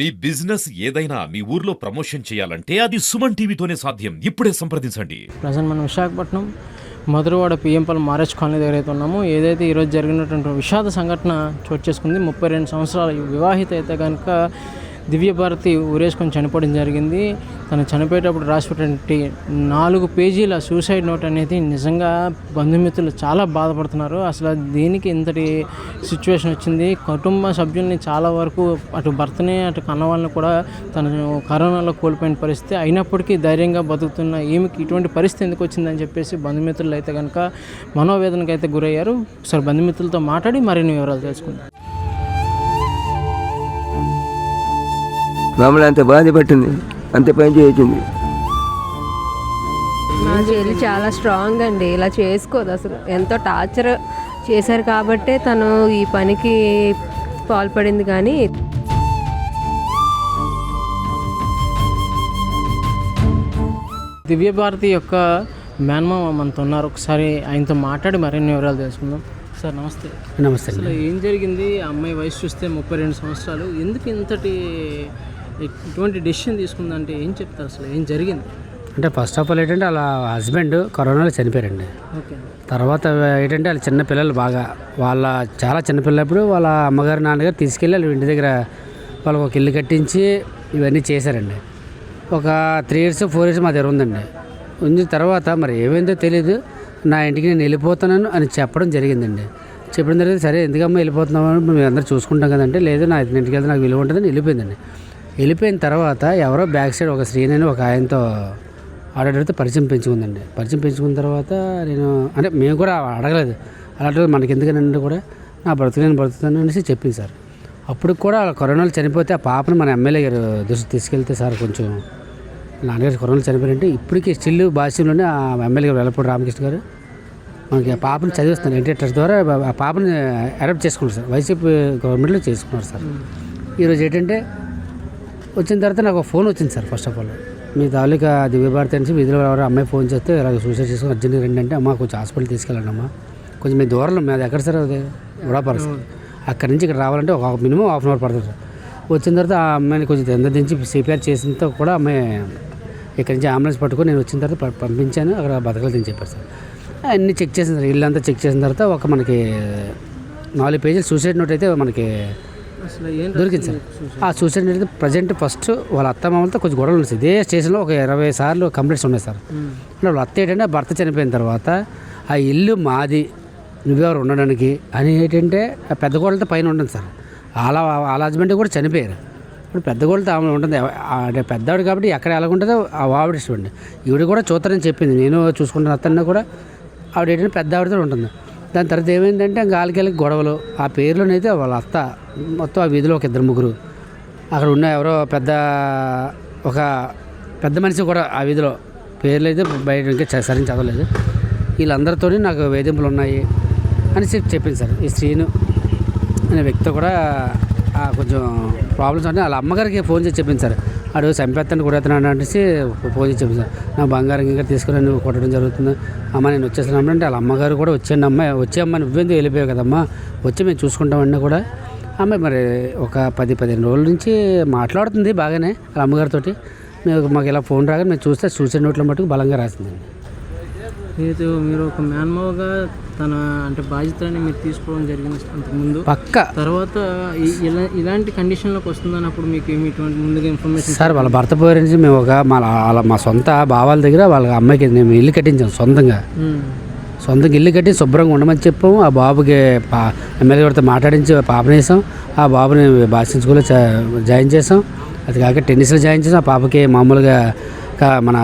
మీ business ఏదైనా మీ ఊర్లో promotion చేయాలంటే అది సుమన్ టీవీతోనే సాధ్యం. ఇప్పుడే సంప్రదించండి. ప్రజెంట్ మనం విశాఖపట్నం మధురవాడ పిఎంపల్ మారేజ్ కాలనీ దగ్గర అయితే ఉన్నాము. ఏదైతే ఈరోజు జరిగినటువంటి విషాద సంఘటన చోటు చేసుకుంది ముప్పై రెండు సంవత్సరాల వివాహిత అయితే కనుక దివ్యభారతి ఊరేసుకొని చనిపోవడం జరిగింది. తను చనిపోయేటప్పుడు రాసినటువంటి నాలుగు పేజీల సూసైడ్ నోట్ అనేది నిజంగా బంధుమిత్రులు చాలా బాధపడుతున్నారు. అసలు దీనికి ఇంతటి సిచ్యువేషన్ వచ్చింది? కుటుంబ సభ్యుల్ని చాలా వరకు అటు భర్తని అటు కన్నవాళ్ళని కూడా తను కరోనాలో కోల్పోయిన పరిస్థితి. అయినప్పటికీ ధైర్యంగా బతుకుతున్న ఈమెకి ఇటువంటి పరిస్థితి ఎందుకు వచ్చిందని చెప్పేసి బంధుమిత్రులు అయితే కనుక మనోవేదనకైతే గురయ్యారు. సార్ బంధుమిత్రులతో మాట్లాడి మరిన్ని వివరాలు తెలుసుకుందాం. మమ్మల్ని అంత బాధ పెట్టింది. అంత పని చేయించింది మా చెల్లి చాలా స్ట్రాంగ్ అండి. ఇలా చేసుకోదు అసలు. ఎంతో టార్చర్ చేశారు కాబట్టే తను ఈ పనికి పాల్పడింది కానీ. దివ్యభారతి యొక్క మేనమామ మనతో ఉన్నారు. ఒకసారి ఆయనతో మాట్లాడి మరిన్ని వివరాలు తెలుసుకుందాం. సార్ నమస్తే. నమస్తే అసలు ఏం జరిగింది? అమ్మాయి వయసు చూస్తే ముప్పై రెండు సంవత్సరాలు. ఎందుకు ఇంతటి ఇటువంటి డెసిషన్ తీసుకుందంటే ఏం చెప్తారు అసలు? ఏం జరిగింది? అంటే ఫస్ట్ ఆఫ్ ఆల్ ఏంటంటే వాళ్ళ హస్బెండ్ కరోనాలో చనిపోయారండి. ఓకే. తర్వాత ఏంటంటే వాళ్ళ చిన్న పిల్లలు బాగా వాళ్ళ చాలా చిన్నపిల్లప్పుడు వాళ్ళ అమ్మగారు నాన్నగారు తీసుకెళ్ళి వాళ్ళ ఇంటి దగ్గర వాళ్ళకి ఒక ఇల్లు కట్టించి ఇవన్నీ చేశారండి. ఒక త్రీ ఇయర్స్ ఫోర్ ఇయర్స్ మా దగ్గర ఉందండి. ఉంది తర్వాత మరి ఏమైందో తెలియదు నా ఇంటికి నేను వెళ్ళిపోతున్నాను అని చెప్పడం జరిగిందండి. చెప్పడం జరిగింది సరే ఎందుకమ్మా వెళ్ళిపోతున్నావు అని మేము అందరూ చూసుకుంటాం కదంటే లేదు నా ఇంటికి వెళ్తే నాకు విలువ ఉంటుందని వెళ్ళిపోయిందండి. వెళ్ళిపోయిన తర్వాత ఎవరో బ్యాక్ సైడ్ ఒక శ్రీనని ఒక ఆయనతో ఆడడితే పరిచయం పెంచుకుందండి. పరిచయం పెంచుకున్న తర్వాత నేను అంటే మేము కూడా అడగలేదు. అలాంటి మనకి ఎందుకనంటే కూడా నా బ్రతుకు నేను బ్రతుకుతాను అనేసి చెప్పింది సార్. అప్పుడు కూడా కరోనాలు చనిపోతే ఆ పాపను మన ఎమ్మెల్యే గారు దృష్టి తీసుకెళ్తే సార్ కొంచెం నాన్నగారు కరోనాలు చనిపోయారంటే ఇప్పటికీ స్టిల్ భాష్యంలోనే ఆ ఎమ్మెల్యే గారు వెల్లపూడి రామకృష్ణ గారు. మనకి ఆ పాపను చదివిస్తున్నారు ఎన్టీ ద్వారా ఆ పాపని అడాప్ట్ చేసుకున్నారు సార్. వైసీపీ గవర్నమెంట్లో చేసుకున్నారు సార్. ఈరోజు ఏంటంటే వచ్చిన తర్వాత నాకు ఒక ఫోన్ వచ్చింది సార్ ఫస్ట్ ఆఫ్ ఆల్ మీ తాలూకా దివ్యభారతి నుంచి వీధిలో ఎవరు అమ్మాయి ఫోన్ చేస్తే ఇలాగ సూసైడ్ చేసుకుని అర్జెంట్గా రండి అంటే అమ్మ కొంచెం హాస్పిటల్ తీసుకెళ్ళండి అమ్మా. కొంచెం మీ దూరంలో మీది ఎక్కడ సార్ అది? ఉడాపర సార్. అక్కడి నుంచి ఇక్కడ రావాలంటే ఒక మినిమం హాఫ్ అన్ అవర్ పడుతుంది సార్. వచ్చిన తర్వాత ఆ అమ్మాయిని కొంచెం ఎంత దించి సిపిఆర్ చేసినంత కూడా అమ్మాయి ఇక్కడి నుంచి అంబులెన్స్ పట్టుకొని నేను వచ్చిన తర్వాత పంపించాను అక్కడ బతకలేదని చెప్పారు సార్. అన్నీ చెక్ చేసిన సార్ ఇల్లంతా చెక్ చేసిన తర్వాత ఒక మనకి నాలుగు పేజీలు సూసైడ్ నోట్ అయితే మనకి దొరికింది సార్. ఆ సూసైడ్ అయితే ప్రజెంట్ ఫస్ట్ వాళ్ళ అత్త మామలతో కొంచెం గొడవలు ఉన్నాయి. ఇదే స్టేషన్లో ఒక ఇరవై సార్లు కంప్లైంట్స్ ఉన్నాయి సార్. అంటే వాళ్ళ అత్త ఏంటంటే భర్త చనిపోయిన తర్వాత ఆ ఇల్లు మాది నువ్వెవరు ఉండడానికి అని ఏంటంటే ఆ పెద్ద గోడలతో పైన ఉంటుంది సార్. వాళ్ళ వాళ్ళ హస్బెండ్ కూడా చనిపోయారు. ఇప్పుడు పెద్ద గోడలతో ఆమె ఉంటుంది. అంటే పెద్దవాడు కాబట్టి ఎక్కడ ఎలా ఉంటుందో ఆ ఆవిడ ఇష్టం అండి ఈవిడ కూడా చూస్తారని చెప్పింది. నేను చూసుకుంటాను అతన్ని కూడా ఆవిడ ఏంటంటే పెద్ద ఆవిడతో ఉంటుంది. దాని తర్వాత ఏమైందంటే గాలికెళ్ళకి గొడవలు. ఆ పేర్లోనైతే వాళ్ళ అత్త మొత్తం ఆ వీధిలో ఒక ఇద్దరు ముగ్గురు. అక్కడ ఉన్న ఎవరో పెద్ద ఒక పెద్ద మనిషి కూడా ఆ వీధిలో. పేర్లు అయితే బయట ఇంకా సరిగ్గా చదవలేదు. వీళ్ళందరితో నాకు వేధింపులు ఉన్నాయి అని చెప్పి చెప్పింది సార్. ఈ శ్రీను అనే వ్యక్తి కూడా ఆ, కొంచెం ప్రాబ్లమ్స్ అంటే వాళ్ళ అమ్మగారికి ఫోన్ చేసి చెప్పింది సార్. అడు చంపేస్తాను కొడేస్తున్నాడు అనేసి ఫోన్ చేసి నా బంగారం ఇంకా తీసుకుని నువ్వు కొట్టడం జరుగుతుంది. అమ్మ నేను వచ్చేసాను అంటే వాళ్ళ అమ్మగారు కూడా వచ్చాను అమ్మ. వచ్చే అమ్మ నువ్వెందుకు వెళ్ళిపోయావు కదమ్మా? వచ్చి మేము చూసుకుంటామన్నా కూడా అమ్మాయి మరి ఒక పది పదిహేను రోజుల నుంచి మాట్లాడుతుంది బాగానే వాళ్ళ అమ్మగారితోటి. మీకు మాకు ఇలా ఫోన్ రాగా మేము చూస్తే సూసైడ్ నోట్లో మటుకు బలంగా రాసిందండి. లేదు మీరు ఒక మేనమావగా తన అంటే బాధ్యతని మీరు తీసుకోవడం జరిగింది అంతకుముందు. పక్క? తర్వాత ఇలా ఇలాంటి కండిషన్లోకి వస్తుందన్నప్పుడు మీకు ఏమి ఇటువంటి ముందుగా ఇన్ఫర్మేషన్ సార్ వాళ్ళ భర్త పోయి నుంచి మేము ఒక మా వాళ్ళ మా సొంత బావాల దగ్గర వాళ్ళ అమ్మాయికి మేము ఇల్లు కట్టించాం సొంతంగా. సొంతంగా ఇల్లు కట్టి శుభ్రంగా ఉండమని చెప్పాము. ఆ బాబుకి పా ఎమ్మెల్యే గారితో మాట్లాడించి పాపనేసాం ఆ బాబుని బాసిన్ స్కూల్లో జాయిన్ చేసాం. అది కాక టెన్నిస్లో జాయిన్ చేసాం. ఆ పాపకి మామూలుగా మన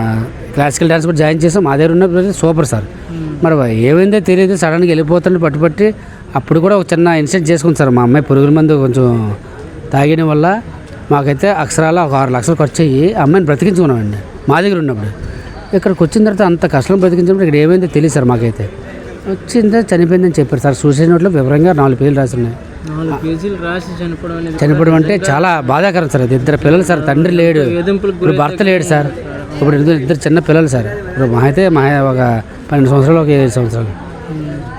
క్లాసికల్ డ్యాన్స్ కూడా జాయిన్ చేసాం. మా దగ్గర ఉన్న సూపర్ సార్. మరి ఏమైందో తెలియదు. సడన్గా వెళ్ళిపోతుంటే పట్టుపట్టి అప్పుడు కూడా ఒక చిన్న ఇన్సిడెంట్ చేసుకుంది సార్ మా అమ్మాయి పురుగుల మందు కొంచెం తాగడం వల్ల మాకైతే అక్షరాల ఒక ఆరు లక్షలు ఖర్చు అయ్యి అమ్మాయిని బ్రతికించుకున్నామండి. మా దగ్గర ఉన్నప్పుడు. ఇక్కడికి వచ్చిన తర్వాత అంత కష్టం బ్రతికించినప్పుడు ఇక్కడ ఏమైందో తెలియదు సార్ మాకైతే. తర్వాత చనిపోయిందని చెప్పారు సార్. సూసైడ్ నోట్లో వివరంగా నాలుగు పేజీలు రాసి చనిపోవడం అంటే చాలా బాధాకరం సార్ అది. ఇద్దరు పిల్లలు సార్. తండ్రి లేడు. భర్త లేడు సార్. ఇప్పుడు ఇద్దరు ఇద్దరు చిన్న పిల్లలు సార్. ఇప్పుడు మా అయితే మా ఒక పన్నెండు సంవత్సరాలు ఒక ఏడు సంవత్సరాలు.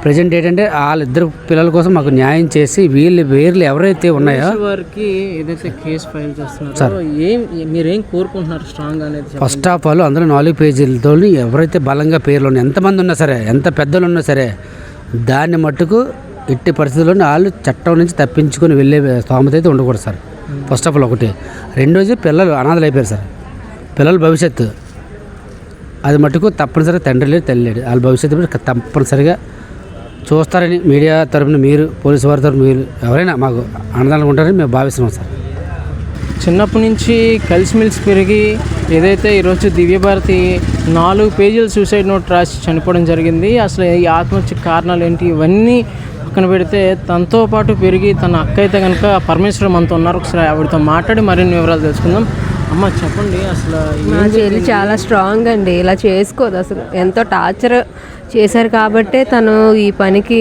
ప్రజెంట్ ఏంటంటే వాళ్ళిద్దరు పిల్లల కోసం మాకు న్యాయం చేసి వీళ్ళు వేర్లు ఎవరైతే ఉన్నాయో వారికి ఏదైతే కేసు ఫైల్ చేస్తున్నారో ఏం మీరేం కోరుకుంటున్నారు స్ట్రాంగ్ అనేది. ఫస్ట్ ఆఫ్ ఆల్ అందులో నాలుగు పేజీలతో ఎవరైతే బలంగా పేర్లు ఉన్నాయి ఎంతమంది ఉన్నా సరే ఎంత పెద్దలు ఉన్నా సరే దాన్ని మట్టుకు ఎట్టి పరిస్థితుల్లో వాళ్ళు చట్టం నుంచి తప్పించుకొని వెళ్ళే స్తోమత అయితే ఉండకూడదు సార్. ఫస్ట్ ఆఫ్ ఆల్ ఒకటి. రెండోది పిల్లలు అనాథలు అయిపోయారు సార్. పిల్లల భవిష్యత్తు. అది మటుకు తప్పనిసరిగా తండ్రి లేడు తల్లి లేడు. వాళ్ళ భవిష్యత్తు తప్పనిసరిగా చూస్తారని మీడియా తరపున మీరు పోలీసు వారి తరఫున మీరు ఎవరైనా మాకు ఆనందంగా ఉంటారని మేము భావిస్తున్నాం సార్. చిన్నప్పటి నుంచి కలిసిమెలిసి పెరిగి ఏదైతే ఈరోజు దివ్యభారతి నాలుగు పేజీలు సూసైడ్ నోట్ రాసి చనిపోవడం జరిగింది అసలు ఈ ఆత్మహత్య కారణాలు ఏంటి ఇవన్నీ పక్కన పెడితే తనతో పాటు పెరిగి తన అక్క అయితే కనుక పరమేశ్వరం మనతో ఉన్నారు. ఒకసారి ఆవిడతో మాట్లాడి మరిన్ని వివరాలు తెలుసుకుందాం. అమ్మ చెప్పండి అసలు మా చెల్లి చాలా స్ట్రాంగ్ అండి. ఇలా చేసుకోదు. అసలు ఎంతో టార్చర్ చేశారు కాబట్టే తను ఈ పనికి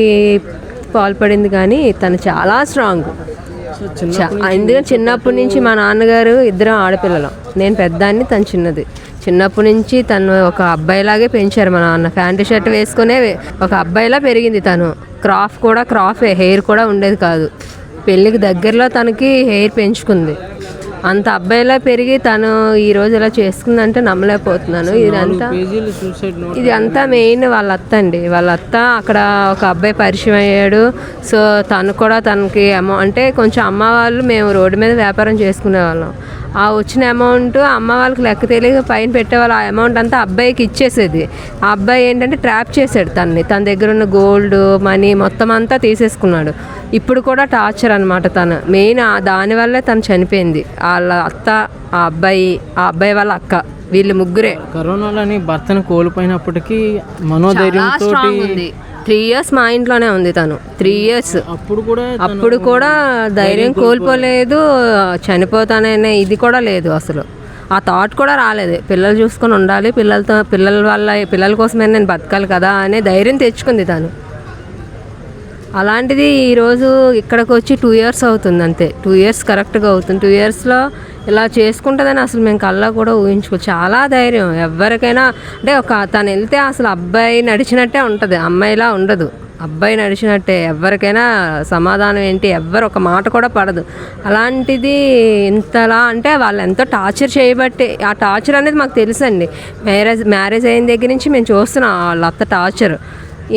పాల్పడింది కానీ తను చాలా స్ట్రాంగ్ ఎందుకంటే చిన్నప్పటి నుంచి మా నాన్నగారు ఇద్దరం ఆడపిల్లలం. నేను పెద్దాన్ని తను చిన్నది. చిన్నప్పటి నుంచి తను ఒక అబ్బాయిలాగే పెంచారు మా నాన్న. ప్యాంటు షర్ట్ వేసుకునే ఒక అబ్బాయిలా పెరిగింది తను. క్రాఫ్ కూడా క్రాఫే హెయిర్ కూడా ఉండేది కాదు. పెళ్ళికి దగ్గరలో తనకి హెయిర్ పెంచుకుంది. అంత అబ్బాయిలా పెరిగి తను ఈ రోజు ఇలా చేసుకుందంటే నమ్మలేకపోతున్నాను. ఇదంతా ఇది అంతా మెయిన్ వాళ్ళ అత్త అండి వాళ్ళ అత్త అక్కడ ఒక అబ్బాయి పరిచయం అయ్యాడు. సో తను కూడా తనకి అమౌ అంటే కొంచెం అమ్మ వాళ్ళు మేము రోడ్డు మీద వ్యాపారం చేసుకునే వాళ్ళం ఆ వచ్చిన అమౌంట్ అమ్మ వాళ్ళకి లెక్క తెలియక పైన పెట్టేవాళ్ళు. ఆ అమౌంట్ అంతా అబ్బాయికి ఇచ్చేసేది. ఆ అబ్బాయి ఏంటంటే ట్రాప్ చేశాడు తనని. తన దగ్గర ఉన్న గోల్డ్ మనీ మొత్తం అంతా తీసేసుకున్నాడు. ఇప్పుడు కూడా టార్చర్ అనమాట తను. మెయిన్ దానివల్లే తను చనిపోయింది. వాళ్ళ అత్త ఆ అబ్బాయి ఆ అబ్బాయి వాళ్ళ అక్క వీళ్ళు ముగ్గురే. కరోనాలోని భర్తను కోల్పోయినప్పటికీ మనోధైర్యంతో ఉంది. త్రీ ఇయర్స్ మా ఇంట్లోనే ఉంది తను. Three years. అప్పుడు కూడా అప్పుడు కూడా ధైర్యం కోల్పోలేదు చనిపోతాననే ఇది కూడా లేదు అసలు. ఆ థాట్ కూడా రాలేదు. పిల్లలు చూసుకొని ఉండాలి పిల్లలతో పిల్లల వల్ల పిల్లల కోసమే నేను బతకాలి కదా అనే ధైర్యం తెచ్చుకుంది తను. అలాంటిది ఈరోజు ఇక్కడికి వచ్చి టూ ఇయర్స్ అవుతుంది అంతే. టూ ఇయర్స్ కరెక్ట్గా అవుతుంది. టూ ఇయర్స్లో ఇలా చేసుకుంటుందని అసలు మేము కల్లా కూడా ఊహించుకో చాలా ధైర్యం. ఎవరికైనా అంటే ఒక తను వెళ్తే అసలు అబ్బాయి నడిచినట్టే ఉంటుంది. అమ్మాయిలా ఉండదు. అబ్బాయి నడిచినట్టే. ఎవరికైనా సమాధానం ఏంటి? ఎవ్వరు ఒక మాట కూడా పడదు. అలాంటిది ఇంతలా అంటే వాళ్ళు ఎంతో టార్చర్ చేయబట్టి ఆ టార్చర్ అనేది మాకు తెలుసండి. మ్యారేజ్ మ్యారేజ్ అయిన దగ్గర నుంచి మేము చూస్తున్నాం వాళ్ళ అత్త టార్చర్.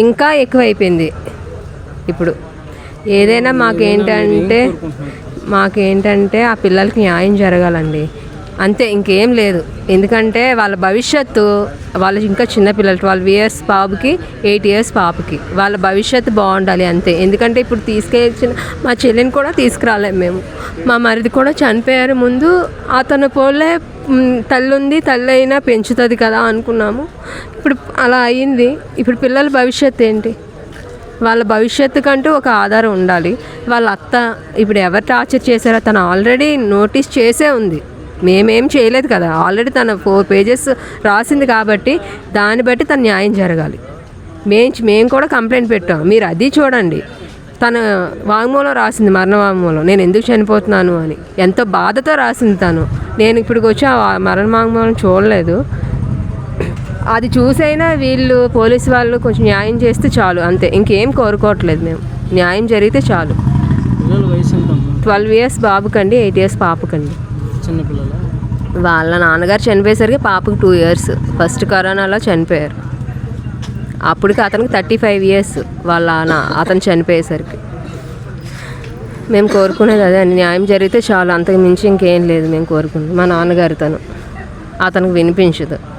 ఇంకా ఎక్కువైపోయింది. ఇప్పుడు ఏదైనా మాకేంటంటే మాకేంటంటే ఆ పిల్లలకి న్యాయం జరగాలండి. అంతే ఇంకేం లేదు. ఎందుకంటే వాళ్ళ భవిష్యత్తు వాళ్ళు ఇంకా చిన్నపిల్లలు ట్వెల్వ్ ఇయర్స్ బాబుకి ఎయిట్ ఇయర్స్ పాపకి. వాళ్ళ భవిష్యత్తు బాగుండాలి అంతే. ఎందుకంటే ఇప్పుడు తీసుకెళ్ళిన మా చెల్లిని కూడా తీసుకురాలేము మేము. మా మరిది కూడా చనిపోయారు ముందు అతను పోలే తల్లుంది తల్లి ఉంది తల్లి అయినా పెంచుతుంది కదా అనుకున్నాము. ఇప్పుడు అలా అయింది. ఇప్పుడు పిల్లల భవిష్యత్తు ఏంటి? వాళ్ళ భవిష్యత్తు కంటూ ఒక ఆధారం ఉండాలి. వాళ్ళ అత్త ఇప్పుడు ఎవరు టార్చర్ చేశారో తను ఆల్రెడీ నోటీస్ చేసే ఉంది. మేమేం చేయలేదు కదా. ఆల్రెడీ తన ఫోర్ పేజెస్ రాసింది కాబట్టి దాన్ని బట్టి తన న్యాయం జరగాలి. మేము మేము కూడా కంప్లైంట్ పెట్టాం. మీరు అది చూడండి. తన వాంగ్మూలం రాసింది మరణ వాంగ్మూలం. నేను ఎందుకు చనిపోతున్నాను అని. ఎంతో బాధతో రాసింది తను. నేను ఇప్పటికి వచ్చి ఆ మరణ వాంగ్మూలం చూడలేదు. అది చూసైనా వీళ్ళు పోలీసు వాళ్ళు కొంచెం న్యాయం చేస్తే చాలు అంతే. ఇంకేం కోరుకోవట్లేదు మేము. న్యాయం జరిగితే చాలు. ట్వెల్వ్ ఇయర్స్ బాబుకండి ఎయిట్ ఇయర్స్ పాపకండి. వాళ్ళ నాన్నగారు చనిపోయేసరికి పాపకు టూ ఇయర్స్. ఫస్ట్ కరోనాలో చనిపోయారు. అప్పటికి అతనికి థర్టీ ఫైవ్ ఇయర్స్ వాళ్ళ నా అతను చనిపోయేసరికి. మేము కోరుకునేది అదే అండి. న్యాయం జరిగితే చాలు. అంతకు మించి ఇంకేం లేదు మేము కోరుకునేది. మా నాన్నగారు తను అతనికి వినిపించదు.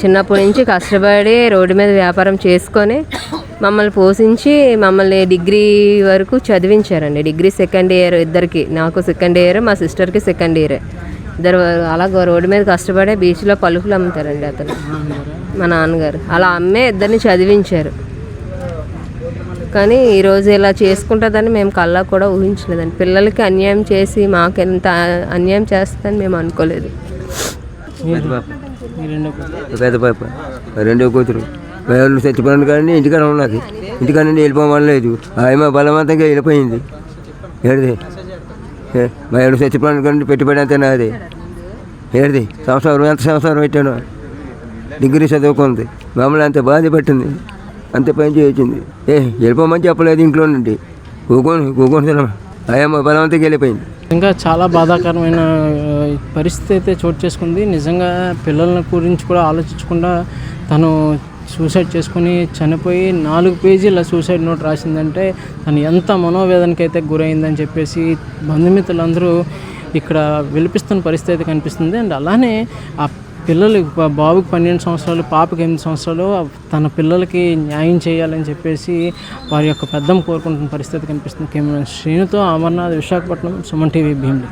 చిన్నప్పటి నుంచి కష్టపడి రోడ్డు మీద వ్యాపారం చేసుకొని మమ్మల్ని పోషించి మమ్మల్ని డిగ్రీ వరకు చదివించారండి. డిగ్రీ సెకండ్ ఇయర్ ఇద్దరికి నాకు సెకండ్ ఇయర్ మా సిస్టర్కి సెకండ్ ఇయర్. ఇద్దరు అలా రోడ్డు మీద కష్టపడే బీచ్లో పలుకులు అమ్ముతారండి అతను. మా నాన్నగారు. అలా అమ్మే ఇద్దరిని చదివించారు. కానీ ఈరోజు ఇలా చేసుకుంటుందని మేము కల్లా కూడా ఊహించలేదండి. పిల్లలకి అన్యాయం చేసి మాకు ఎంత అన్యాయం చేస్తుందని మేము అనుకోలేదు. పెద్ద పాప. రెండో కూతురు. పేర్లు చచ్చిపోయాను కానీ ఇంటికాడ ఉన్నది ఇంటికాడ నుండి వెళ్ళిపోమనలేదు ఆయమ బలవంతంగా వెళ్ళిపోయింది. ఏడిది? మా ఏడు చచ్చిపోయిన కానీ పెట్టుబడి అంతే నాది. ఏడిది? సంవత్సరం ఎంత సంవత్సరం పెట్టాను? డిగ్రీ చదువుకుంది. మమ్మల్ని అంత బాధ పెట్టింది. అంత పని చేయించింది. ఏ వెళ్ళిపోమని చెప్పలేదు ఇంట్లో నుండి. కూకొని కూకొని తినమా? అయ్యమ్మ బలవంతంగా వెళ్ళిపోయింది. ఇంకా చాలా బాధాకరమైన పరిస్థితి అయితే చోటు చేసుకుంది. నిజంగా పిల్లల గురించి కూడా ఆలోచించకుండా తను సూసైడ్ చేసుకుని చనిపోయి నాలుగు పేజీల సూసైడ్ నోట్ రాసిందంటే తను ఎంత మనోవేదనకి అయితే గురైందని చెప్పేసి బంధుమిత్రులందరూ ఇక్కడ విలిపిస్తున్న పరిస్థితి అయితే కనిపిస్తుంది. అండ్ అలానే ఆ పిల్లలు బాబుకి పన్నెండు సంవత్సరాలు పాపకి ఎనిమిది సంవత్సరాలు తన పిల్లలకి న్యాయం చేయాలని చెప్పేసి వారి యొక్క పెద్దం కోరుకుంటున్న పరిస్థితి కనిపిస్తుంది. కెమెరా శ్రీనుతో అమర్నాథ్ విశాఖపట్నం సుమన్ టీవీ భీమిలి.